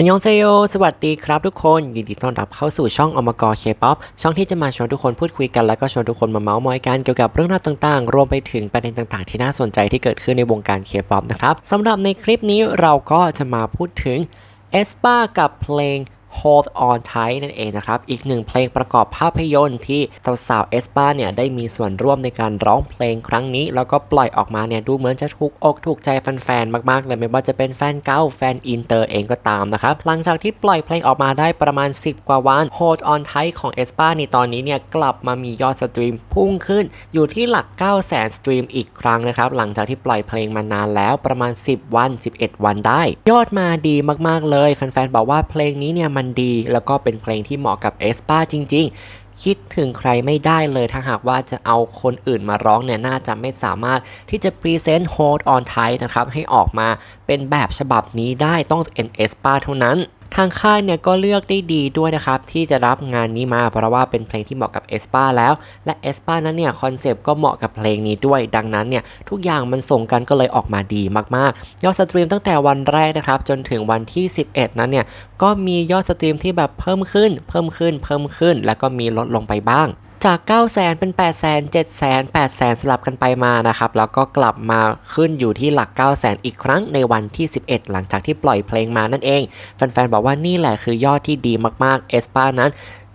อันยองเซโยสวัสดีครับทุกคน ยินดีต้อนรับเข้าสู่ช่องอมกรเคป๊อปช่องที่จะมาชวนทุกคนพูดคุยกัน แล้วก็ชวนทุกคนมาเมาส์มอยกันเกี่ยวกับเรื่องราวต่างๆ รวมไปถึงประเด็นต่างๆ ที่น่าสนใจที่เกิดขึ้นในวงการเคป๊อปนะครับสำหรับในคลิปนี้เราก็จะมาพูดถึงเอสปากับเพลง Hold On Tight นั่นเองนะครับ อีกหนึ่งเพลงประกอบภาพยนตร์ที่สาวๆเอสปาเนี่ยได้มีส่วนร่วมในการร้องเพลงครั้งนี้ แล้วก็ปล่อยออกมาเนี่ยดูเหมือนจะถูกอกถูกใจแฟนๆมากๆเลยไม่ว่าจะเป็นแฟนเก่าแฟนอินเตอร์เองก็ตามนะครับ หลังจากที่ปล่อยเพลงออกมาได้ประมาณ 10 กว่าวัน Hold On Tight ของเอสปาในตอนนี้เนี่ยกลับมามียอดสตรีมพุ่งขึ้น อยู่ที่หลัก 9 0 0 0 0 0 สตรีมอีกครั้งนะครับหลังจากที่ปล่อยเพลงมานานแล้วประมาณ 10 วัน 11 วันได้ ยอดมาดีมากๆเลยแฟนๆบอกว่าเพลงนี้เนี่ยมันดี แล้วก็เป็นเพลงที่เหมาะกับเอสปาจริง ๆ คิดถึงใครไม่ได้เลยถ้าหากว่าจะเอาคนอื่นมาร้องเนี่ยน่าจะไม่สามารถที่จะพรีเซนต์ Hold on tight นะครับให้ออกมาเป็นแบบฉบับนี้ได้ต้องเอ็นเอสปาเท่านั้นางค่ายเนี่ยก็เลือกได้ดีด้วยนะครับที่จะรับงานนี้มาเพราะว่าเป็นเพลงที่เหมาะกับเอสปาแล้ว และเอสปานั้นเนี่ยคอนเซปต์ก็เหมาะกับเพลงนี้ด้วยดังนั้นเนี่ยทุกอย่างมันส่งกันก็เลยออกมาดีมากๆ ยอดสตรีมตั้งแต่วันแรกนะครับจนถึงวันที่ 11 นั้นเนี่ยก็มียอดสตรีมที่แบบเพิ่มขึ้น เพิ่มขึ้น เพิ่มขึ้น แล้วก็มีลดลงไปบ้าง จาก 9 0 0 0 0 0เป็น 8 0 0 0 0 0 7 0 0 0 0 8 0 0 0 0สลับกันไปมานะครับ แล้วก็กลับมาขึ้นอยู่ที่หลัก 9 0 0 0 0 0อีกครั้งในวันที่ 11 หลังจากที่ปล่อยเพลงมานั่นเอง แฟนๆ บอกว่านี่แหละคือยอดที่ดีมากๆ เอสปานั้น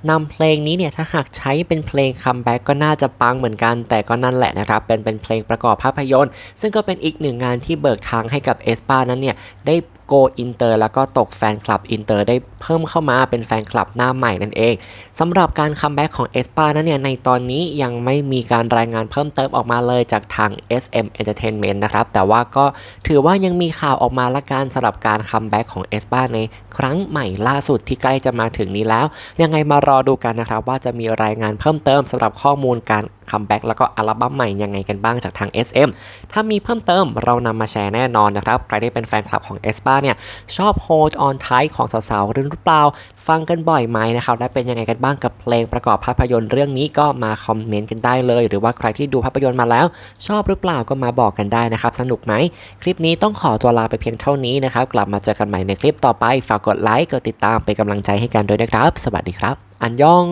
นำเพลงนี้เนี่ยถ้าหากใช้เป็นเพลงคัมแบ็กก็น่าจะปังเหมือนกัน แต่ก็นั่นแหละนะครับ เป็นเป็นเพลงประกอบภาพยนตร์ ซึ่งก็เป็นอีกหนึ่งงานที่เบิกทางให้กับเอสปานั้นเนี่ยได้ โกอินเตอร์แล้วก็ตกแฟนคลับอินเตอร์ได้เพิ่มเข้ามาเป็นแฟนคลับหน้าใหม่นั่นเองสำหรับการคัมแบ็กของเอสปานั้นเนี่ยในตอนนี้ยังไม่มีการรายงานเพิ่มเติมออกมาเลยจากทาง SM Entertainment นะครับแต่ว่าก็ถือว่ายังมีข่าวออกมาละกันสำหรับการคัมแบ็กของเอสปาในครั้งใหม่ล่าสุดที่ใกล้จะมาถึงนี้แล้ว ยังไงมารอดูกันนะครับว่าจะมีรายงานเพิ่มเติมสำหรับข้อมูลการคัมแบ็กแล้วก็อัลบั้มใหม่ยังไงกันบ้างจากทาง SM ถ้ามีเพิ่มเติมเรานำมาแชร์แน่นอนนะครับใครที่เป็นแฟนคลับของ e s p a เนี่ยชอบ Hold on tight ของสาวๆหรือเปล่า ฟังกันบ่อยไหมนะครับและเป็นยังไงกันบ้างกับเพลงประกอบภาพยนตร์เรื่องนี้ก็มาคอมเมนต์กันได้เลย หรือว่าใครที่ดูภาพยนตร์มาแล้ว ชอบหรือเปล่าก็มาบอกกันได้นะครับ สนุกไหม คลิปนี้ต้องขอตัวลาไปเพียงเท่านี้นะครับ กลับมาเจอกันใหม่ในคลิปต่อไป ฝากกดไลค์ กดติดตามเป็นกำลังใจให้กันด้วยนะครับ สวัสดีครับ อันยอง